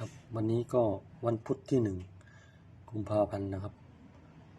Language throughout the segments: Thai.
ครับวันนี้ก็วันพุธที่หนึ่งกุมภาพันธ์นะครับ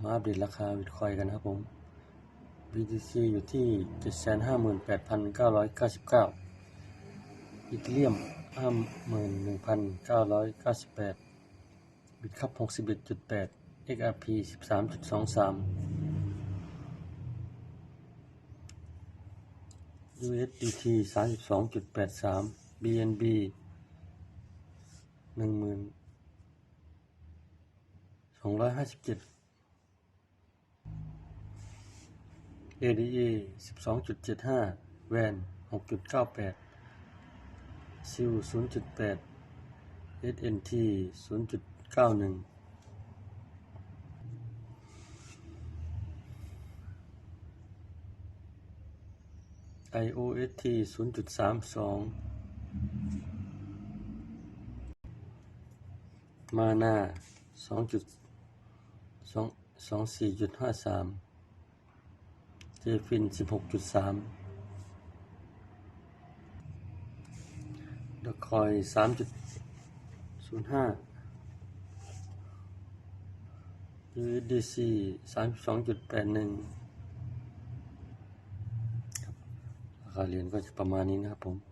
มาอัปเดตราคาบิตคอยกันครับผม BTC อยู่ที่ 758,999อีเทเรียม51,998บิตคัพ61.8 XRP 13.23 USDT 32.83 BNB หนึ่งหมื่นสองร้อยห้าสิบเจ็ด ADA สิบสองจุดเจ็ดห้าแวนหกจุดเก้าแปดซิลศูนย์จุดแปด SNT ศูนย์จุดเก้าหนึ่งไอโอเอสทีศูนย์จุดสามสอง มาหน้าสองจุดสองสองสี่จุดห้าสามเจฟินสิบหกจุดสามดคอยสามจุดศูนย์ห้า USDC สามสองจุดแปดหนึ่งราคาเหรียญก็จะประมาณนี้นะครับผม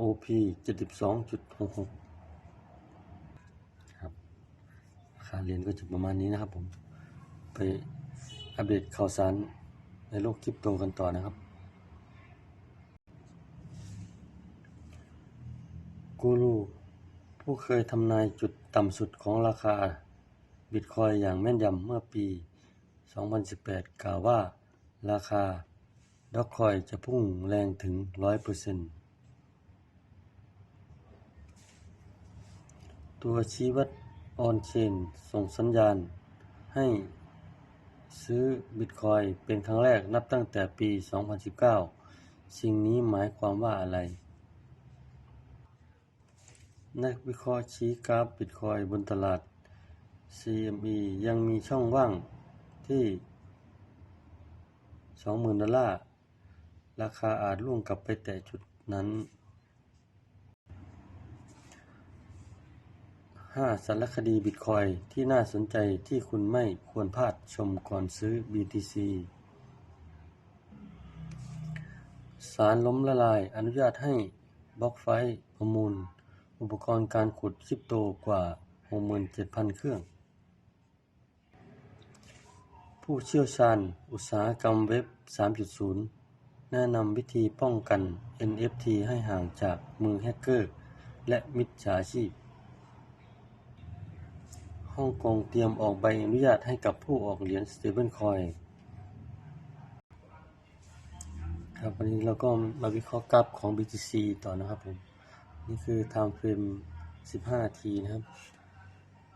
OP เจ็ดสิบสองจุดหกหกครับราคาเรียญก็จะประมาณนี้นะครับผม ไปอัปเดตข่าวสารในโลกคริปโตกันต่อนะครับ กูรูผู้เคยทำนายจุดต่ำสุดของราคาบิตคอยอย่างแม่นยำเมื่อปี 2018 กล่าวว่าราคาดอกคอยจะพุ่งแรงถึง 100% ตัวชี้วัดออนเชนส่งสัญญาณ ให้ซื้อบิตคอยเป็นครั้งแรกนับตั้งแต่ปี 2019 สิ่งนี้หมายความว่าอะไร นักวิเคราะห์ชี้กราฟบิตคอยบนตลาด CME ยังมีช่องว่างที่ 20,000 ดอลลาร์ ราคาอาจล่วงกลับไปแตะจุดนั้น 5 สารคดีบิตคอยที่น่าสนใจที่คุณไม่ควรพลาดชมก่อนซื้อ BTC สารล้มละลายอนุญาตให้บล็อกไฟต์ประมูล อุปกรณ์การขุดคริปโตกว่า 67,000 เครื่อง ผู้เชี่ยวชาญอุตสาหกรรมเว็บ 3.0 แนะนำวิธีป้องกัน NFT ให้ห่างจากมือแฮกเกอร์ และมิจฉาชีพ ฮ่องกงเตรียมออกใบอนุญาตให้กับผู้ออกเหรียญ Stablecoin ครับวันนี้เราก็มาวิเคราะห์กราฟของ BTC ต่อนะครับผม นี่คือ time frame 15นาทีนะครับ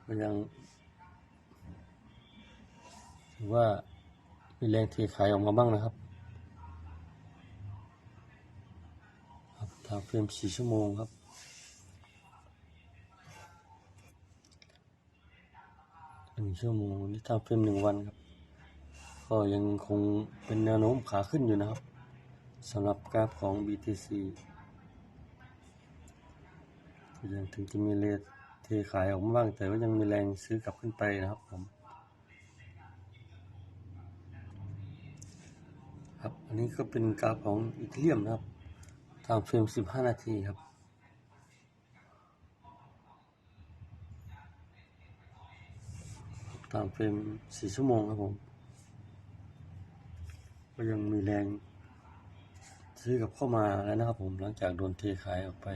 ก็ยังถือว่ามีแรงเทขายออกมาบ้างนะครับครับ time frame 4ชั่วโมงครับ นึ่งชั่วโมงนี่ทำเฟรมหนึ่งวันครับ ก็ยังคงเป็นแนวโน้มขาขึ้นอยู่นะครับสำหรับกราฟของ BTC ยังถึงจะมีเลทเทขายออกมาบ้าง แต่ว่ายังมีแรงซื้อกลับขึ้นไปนะครับผมครับ อันนี้ก็เป็นกราฟของอีเทียมนะครับทำเฟรม 15 นาทีครับ ตามเฟรมสี่ชั่วโมงครับผม ก็ยังมีแรง ซื้อกับเข้ามาแล้วนะครับผมหลังจากโดนเทขายออกไป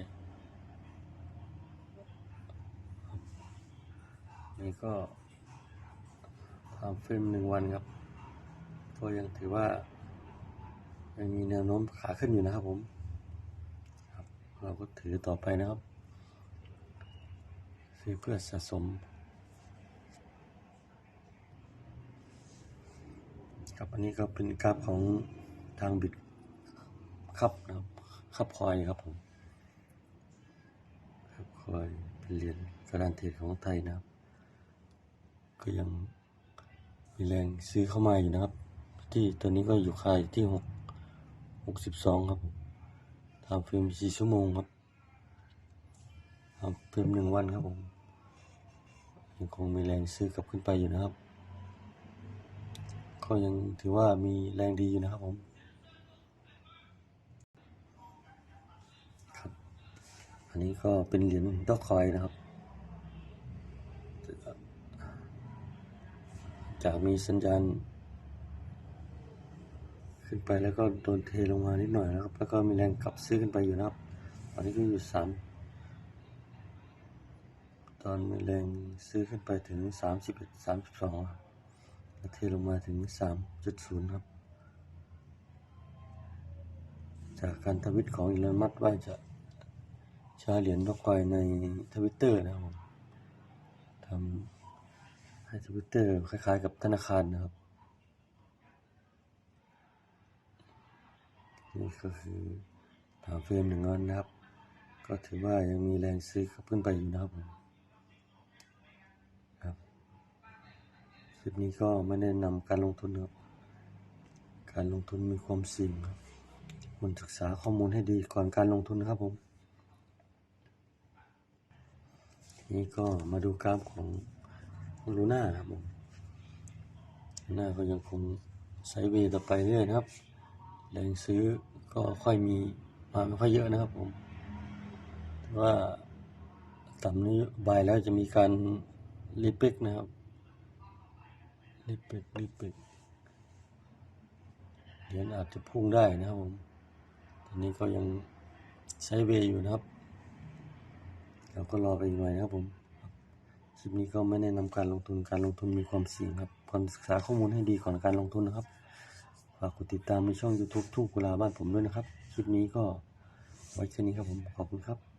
นี่ก็ตามเฟรมหนึ่งวันครับก็ยังถือว่า ยังมีแนวโน้มขาขึ้นอยู่นะครับผมครับเราก็ถือต่อไปนะครับ ซื้อเพื่อสะสม ครับอันนี้ก็เป็นกราฟของทางบิดครับนะครับครับคอยครับผมครับคอยเป็นเหรียญกระดานเทรดของไทยนะครับ ก็ยังมีแรงซื้อเข้ามาอยู่นะครับ ที่ตัวนี้ก็อยู่ค่าอยู่ที่หกหกสิบสองครับผมทำเฟรมสี่ชั่วโมงครับทำเฟรมหนึ่งวันครับผมยังคงมีแรงซื้อกลับขึ้นไปอยู่นะครับ ก็ยังถือว่ามีแรงดีอยู่นะครับผมครับอันนี้ก็เป็นเหรียญดอกคอยนะครับ จากมีสัญญาณ ขึ้นไปแล้วก็โดนเทลงมานิดหน่อยนะครับ แล้วก็มีแรงกลับซื้อขึ้นไปอยู่นะครับ ตอนนี้ก็อยู่สามตอนมีแรงซื้อขึ้นไปถึงสามสิบเอ็ดสามสิบสอง เทลงมาถึงสามจุดศูนย์ครับ จากการทวิตของอีลอนมัสว่าจะใช้เหรียญดอกคอยในทวิตเตอร์นะครับผมทำให้ทวิตเตอร์คล้ายๆ กับธนาคารนะครับนี่ก็คือถามเฟรมหนึ่งวันนะครับ ก็ถือว่ายังมีแรงซื้อขึ้นไปอยู่นะครับผมครับ คลิปนี้ก็ไม่แนะนำการลงทุนครับ การลงทุนมีความเสี่ยงครับควรศึกษาข้อมูลให้ดีก่อนการลงทุนนะครับผม นี้ก็มาดูกราฟของลูน่าครับผมลูน่าก็ยังคงไซเวย์ต่อไปเรื่อยนะครับ แรงซื้อก็ค่อยมีมาไม่ค่อยเยอะนะครับผมแต่ว่าต่ำนี้บายแล้วจะมีการรีเปกนะครับ รีเปกรีเปกเหรียญอาจจะพุ่งได้นะครับผมตอนนี้ก็ยังใช้เวย์อยู่นะครับเราก็รอไปอีกหน่อยนะครับผมคลิปนี้ก็ไม่แนะนำการลงทุนการลงทุนมีความเสี่ยงครับควรศึกษาข้อมูลให้ดีก่อนการลงทุนนะครับฝากกดติดตามในช่อง YouTube ทุ่งกุลาบ้านผมด้วยนะครับ คลิปนี้ก็ไว้แค่นี้ครับผมขอบคุณครับ